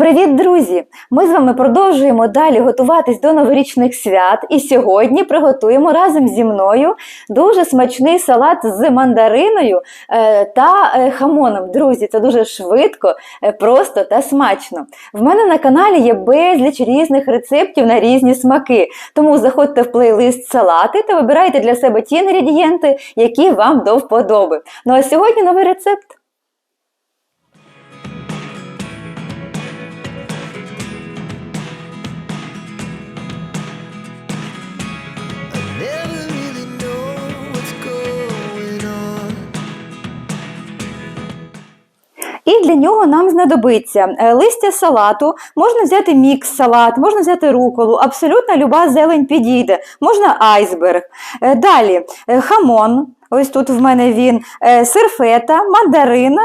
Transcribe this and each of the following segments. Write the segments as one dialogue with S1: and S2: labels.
S1: Привіт, друзі! Ми з вами продовжуємо далі готуватись до новорічних свят. І сьогодні приготуємо разом зі мною дуже смачний салат з мандариною е, та е, хамоном. Друзі, це дуже швидко, е, просто та смачно. В мене на каналі є безліч різних рецептів на різні смаки. Тому заходьте в плейлист салати та вибирайте для себе ті інгредієнти, які вам до вподоби. Ну а сьогодні новий рецепт. Для нього нам знадобиться е, листя салату, можна взяти мікс салат, можна взяти руколу, абсолютно люба зелень підійде, можна айсберг. Е, Далі е, хамон. Ось тут в мене він е, сир фета, мандарина,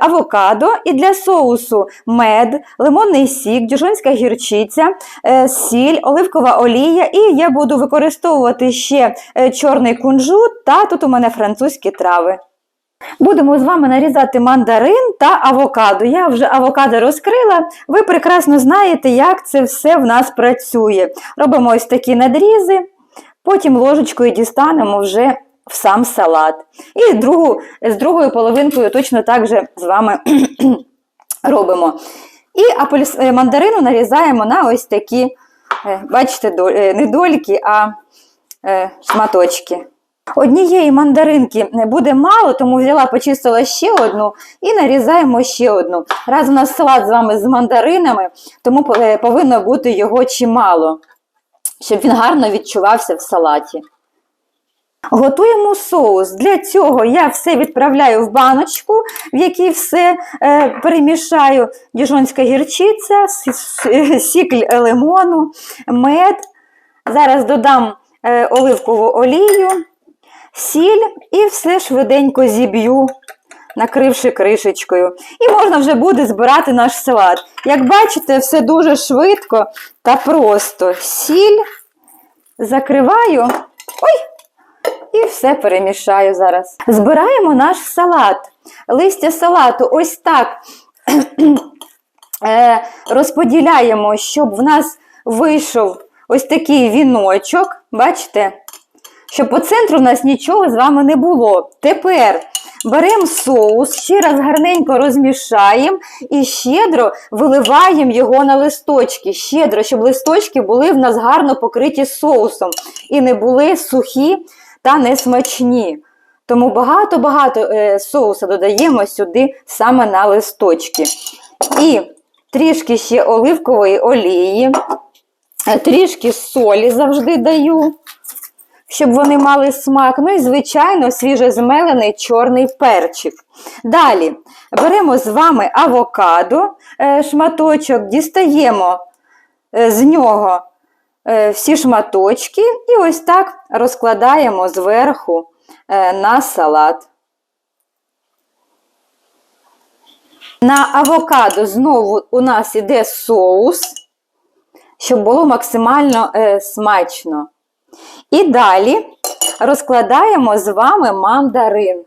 S1: авокадо і для соусу мед, лимонний сік, дюжонська гірчиця, сіль, оливкова олія. І я буду використовувати ще чорний кунжут та тут у мене французькі трави. Будемо з вами нарізати мандарин та авокадо. Я вже авокадо розкрила. Ви прекрасно знаєте, як це все в нас працює. Робимо ось такі надрізи, потім ложечкою дістанемо вже в сам салат. І другу, з другою половинкою точно так же з вами робимо. І е, мандарину нарізаємо на ось такі, е, бачите, е, не дольки, а шматочки. Однієї мандаринки буде мало, тому взяла, почистила ще одну і нарізаємо ще одну. Раз у нас салат з вами з мандаринами, тому е, повинно бути його чимало, щоб він гарно відчувався в салаті. Готуємо соус. Для цього я все відправляю в баночку, в якій все е, перемішаю. Діжонська гірчиця, с- с- лимону, мед. Зараз додам е, оливкову олію, сіль і все швиденько зіб'ю, накривши кришечкою. І можна вже буде збирати наш салат. Як бачите, все дуже швидко та просто. Сіль закриваю. Ой! І все перемішаю зараз. Збираємо наш салат. Листя салату ось так е, розподіляємо, щоб в нас вийшов ось такий віночок. Бачите? Щоб по центру в нас нічого з вами не було. Тепер беремо соус, ще раз гарненько розмішаємо і щедро виливаємо його на листочки. Щедро, щоб листочки були в нас гарно покриті соусом і не були сухі та несмачні. Тому багато-багато е, соуса додаємо сюди саме на листочки. І трішки ще оливкової олії, е, трішки солі завжди даю щоб вони мали смак. Ну і, звичайно, свіжезмелений чорний перчик. Далі беремо з вами авокадо, е, шматочок, дістаємо е, з нього е, всі шматочки і ось так розкладаємо зверху на салат. На авокадо знову у нас іде соус, щоб було максимально смачно. І далі розкладаємо з вами мандарин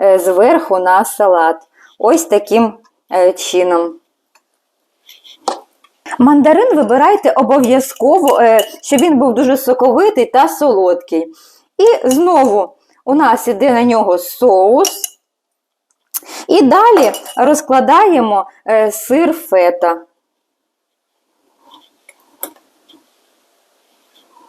S1: е, зверху на салат. Ось таким е, чином. Мандарин вибирайте обов'язково, е, щоб він був дуже соковитий та солодкий. І знову у нас іде на нього соус. І далі розкладаємо сир фета.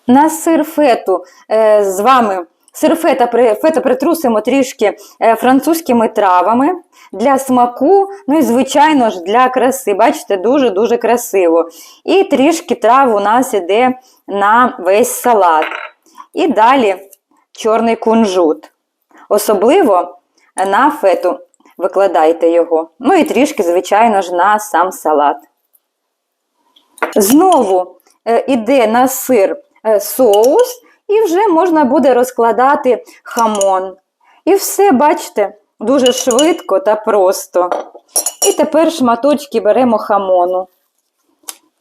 S1: На сир фету е, з вами сир фета, фета притрусимо трішки е, французькими травами для смаку, ну і, звичайно ж, для краси. Бачите, дуже-дуже красиво. І трішки трав у нас іде на весь салат. І далі чорний кунжут. Особливо на фету викладайте його. Ну і трішки, звичайно ж, на сам салат. Знову е, іде на сир соус, і вже можна буде розкладати хамон. І все, бачите, дуже швидко та просто. І тепер шматочки беремо хамону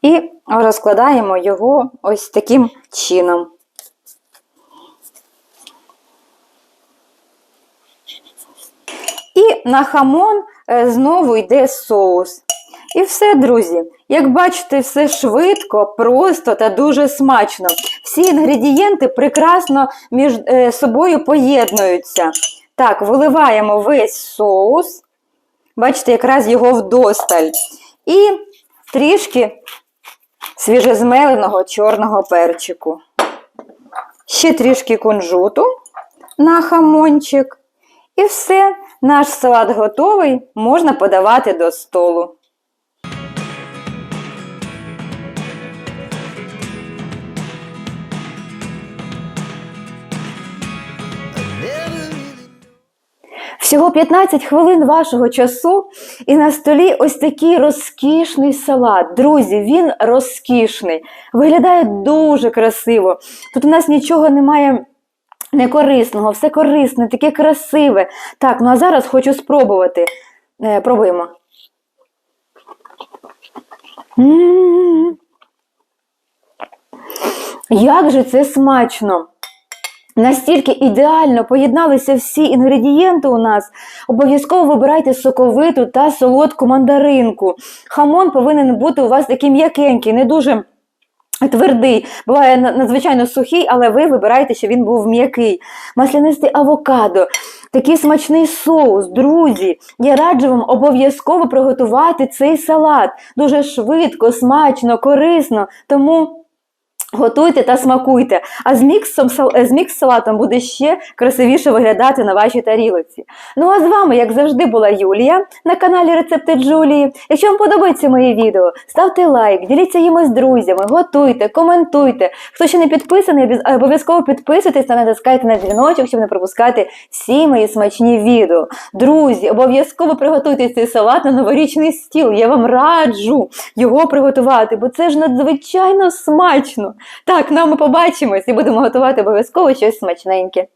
S1: і розкладаємо його ось таким чином. І на хамон е, знову йде соус. І все, друзі. Як бачите, все швидко, просто та дуже смачно. Всі інгредієнти прекрасно між е, собою поєднуються. Так, виливаємо весь соус. Бачите, якраз його вдосталь. І трішки свіжезмеленого чорного перчику. Ще трішки кунжуту на хамончик. І все, наш салат готовий, можна подавати до столу. Всього 15 хвилин вашого часу, і на столі ось такий розкішний салат. Друзі, він розкішний. Виглядає дуже красиво. Тут у нас нічого немає некорисного, все корисне, таке красиве. Так, ну а зараз хочу спробувати. Е, пробуємо. М. Як же це смачно! Настільки ідеально поєдналися всі інгредієнти у нас. Обов'язково вибирайте соковиту та солодку мандаринку. Хамон повинен бути у вас такий м'якенький, не дуже твердий. Буває надзвичайно сухий, але ви вибираєте, щоб він був м'який. Маслянистий авокадо, такий смачний соус. Друзі, я раджу вам обов'язково приготувати цей салат. Дуже швидко, смачно, корисно. Тому. Готуйте та смакуйте, а з міксом е, з мікс-салатом буде ще красивіше виглядати на вашій тарілиці. Ну а з вами, як завжди, була Юлія на каналі Рецепти Джулії. Якщо вам подобається моє відео, ставте лайк, діліться їм з друзями, готуйте, коментуйте. Хто ще не підписаний, обов'язково підписуйтесь та натискайте на дзвіночок, щоб не пропускати всі мої смачні відео. Друзі, обов'язково приготуйте цей салат на новорічний стіл. Я вам раджу його приготувати, бо це ж надзвичайно смачно. Так, ну а ми побачимось і будемо готувати обов'язково щось смачненьке.